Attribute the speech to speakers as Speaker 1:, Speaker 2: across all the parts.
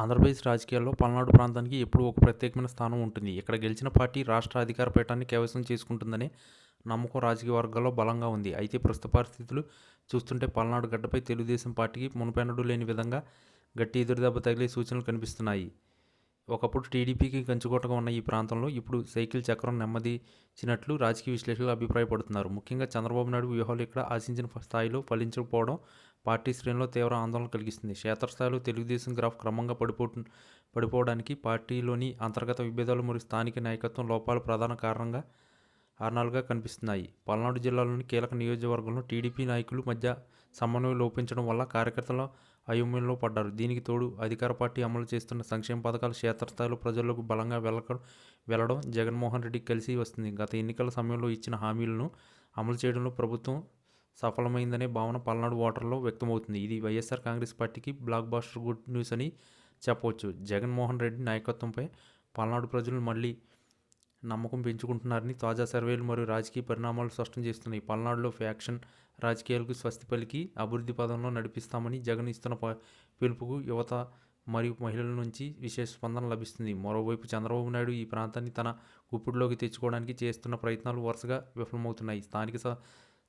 Speaker 1: ఆంధ్రప్రదేశ్ రాజకీయాల్లో పల్నాడు ప్రాంతానికి ఎప్పుడూ ఒక ప్రత్యేకమైన స్థానం ఉంటుంది. ఇక్కడ గెలిచిన పార్టీ రాష్ట్ర అధికార పీఠాన్ని కైవసం చేసుకుంటుందనే నమ్మకం రాజకీయ వర్గాల్లో బలంగా ఉంది. అయితే ప్రస్తుత పరిస్థితులు చూస్తుంటే పల్నాడు గడ్డపై తెలుగుదేశం పార్టీకి మునుపెన్నడూ లేని విధంగా గట్టి ఎదురుదెబ్బ తగిలే సూచనలు కనిపిస్తున్నాయి. ఒకప్పుడు టీడీపీకి కంచుకోటగా ఉన్న ఈ ప్రాంతంలో ఇప్పుడు సైకిల్ చక్రం నెమ్మదిచ్చినట్లు రాజకీయ విశ్లేషకులు అభిప్రాయపడుతున్నారు. ముఖ్యంగా చంద్రబాబు నాయుడు వ్యూహాలు ఇక్కడ ఆశించిన స్థాయిలో ఫలించకపోవడం పార్టీ శ్రేణిలో తీవ్ర ఆందోళన కలిగిస్తుంది. క్షేత్రస్థాయిలో తెలుగుదేశం గ్రాఫ్ క్రమంగా పడిపో పడిపోవడానికి పార్టీలోని అంతర్గత విభేదాలు మరియు స్థానిక నాయకత్వం లోపాలు ప్రధాన కారణంగా కారణాలుగా కనిపిస్తున్నాయి. పల్నాడు జిల్లాలోని కీలక నియోజకవర్గంలో టీడీపీ నాయకులు మధ్య సమన్వయం లోపించడం వల్ల కార్యకర్తలు అయోమయంలో పడ్డారు. దీనికి తోడు అధికార పార్టీ అమలు చేస్తున్న సంక్షేమ పథకాలు క్షేత్రస్థాయిలో ప్రజల్లోకి బలంగా వెళ్ళక వెళ్ళడం జగన్మోహన్ రెడ్డికి కలిసి వస్తుంది. గత ఎన్నికల సమయంలో ఇచ్చిన హామీలను అమలు చేయడంలో ప్రభుత్వం సఫలమైందనే భావన పల్నాడు ఓటర్లో వ్యక్తమవుతుంది. ఇది వైఎస్ఆర్ కాంగ్రెస్ పార్టీకి బ్లాక్ బాస్టర్ గుడ్ న్యూస్ అని చెప్పవచ్చు. జగన్మోహన్ రెడ్డి నాయకత్వంపై పల్నాడు ప్రజలు మళ్ళీ నమ్మకం పెంచుకుంటున్నారని తాజా సర్వేలు మరియు రాజకీయ పరిణామాలు స్పష్టం చేస్తున్నాయి. పల్నాడులో ఫ్యాక్షన్ రాజకీయాలకు స్వస్తి పలికి అభివృద్ధి పదంలో నడిపిస్తామని జగన్ ఇస్తున్న ప- పిలుపుకు యువత మరియు మహిళల నుంచి విశేష స్పందన లభిస్తుంది. మరోవైపు చంద్రబాబు నాయుడు ఈ ప్రాంతాన్ని తన గుప్పిడిలోకి తెచ్చుకోవడానికి చేస్తున్న ప్రయత్నాలు వరుసగా విఫలమవుతున్నాయి. స్థానిక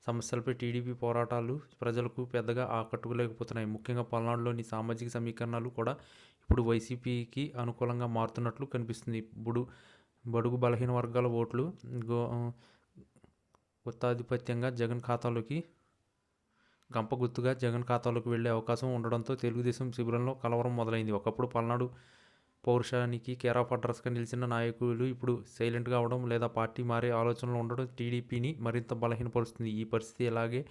Speaker 1: సమస్యలపై టీడీపీ పోరాటాలు ప్రజలకు పెద్దగా ఆకట్టుకోలేకపోతున్నాయి. ముఖ్యంగా పల్నాడులోని సామాజిక సమీకరణాలు కూడా ఇప్పుడు వైసీపీకి అనుకూలంగా మారుతున్నట్లు కనిపిస్తుంది. బుడు బడుగు బలహీన వర్గాల ఓట్లు గో గుత్తాధిపత్యంగా జగన్ ఖాతాలోకి గంప గుర్తుగా జగన్ ఖాతాలోకి వెళ్ళే అవకాశం ఉండడంతో తెలుగుదేశం శిబిరంలో కలవరం మొదలైంది. ఒకప్పుడు పల్నాడు పౌరుషానికి కేర్ ఆఫ్ అడ్రస్గా నిలిచిన నాయకులు ఇప్పుడు సైలెంట్గా అవడం లేదా పార్టీ మారే ఆలోచనలు ఉండడం టీడీపీని మరింత బలహీనపరుస్తుంది. ఈ పరిస్థితి ఇలాగే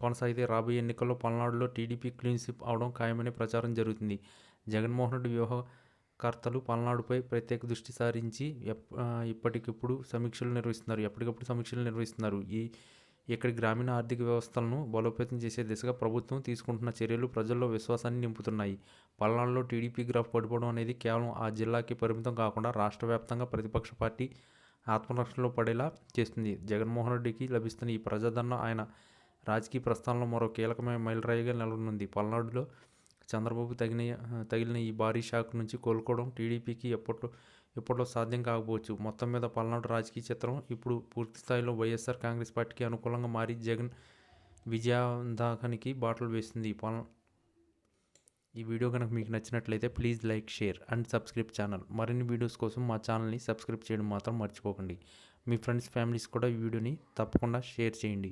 Speaker 1: కొనసాగితే రాబోయే ఎన్నికల్లో పల్నాడులో టీడీపీ క్లీన్షిప్ అవడం ఖాయమనే ప్రచారం జరుగుతుంది. జగన్మోహన్ రెడ్డి వ్యూహకర్తలు పల్నాడుపై ప్రత్యేక దృష్టి సారించి ఎప్- ఇప్పటికిప్పుడు సమీక్షలు నిర్వహిస్తున్నారు. ఎప్పటికప్పుడు సమీక్షలు నిర్వహిస్తున్నారు. ఈ ఇక్కడి గ్రామీణ ఆర్థిక వ్యవస్థలను బలోపేతం చేసే దిశగా ప్రభుత్వం తీసుకుంటున్న చర్యలు ప్రజల్లో విశ్వాసాన్ని నింపుతున్నాయి. పల్నాడులో టీడీపీ గ్రాఫ్ పడిపోవడం అనేది కేవలం ఆ జిల్లాకి పరిమితం కాకుండా రాష్ట్ర వ్యాప్తంగా ప్రతిపక్ష పార్టీ ఆత్మరక్షణలో పడేలా చేస్తుంది. జగన్మోహన్ రెడ్డికి లభిస్తున్న ఈ ప్రజాదరణ ఆయన రాజకీయ ప్రస్థానంలో మరో కీలకమైన మైలురాయిగా నెలకొనుంది పల్నాడులో చంద్రబాబు తగిన తగిలిన ఈ భారీ షాక్ నుంచి కోలుకోవడం టీడీపీకి ఎప్పట్లో ఇప్పట్లో సాధ్యం కాకపోవచ్చు. మొత్తం మీద పల్నాడు రాజకీయ చిత్రం ఇప్పుడు పూర్తి స్థాయిలో వైఎస్ఆర్ కాంగ్రెస్ పార్టీకి అనుకూలంగా మారి జగన్ విజయదాకానికి బాటలు వేస్తుంది పల్ ఈ వీడియో కనుక మీకు నచ్చినట్లయితే please like share and subscribe channel. మరిన్ని వీడియోస్ కోసం మా ఛానల్ని సబ్స్క్రైబ్ చేయడం మాత్రం మర్చిపోకండి. మీ ఫ్రెండ్స్ ఫ్యామిలీస్ కూడా ఈ వీడియోని తప్పకుండా షేర్ చేయండి.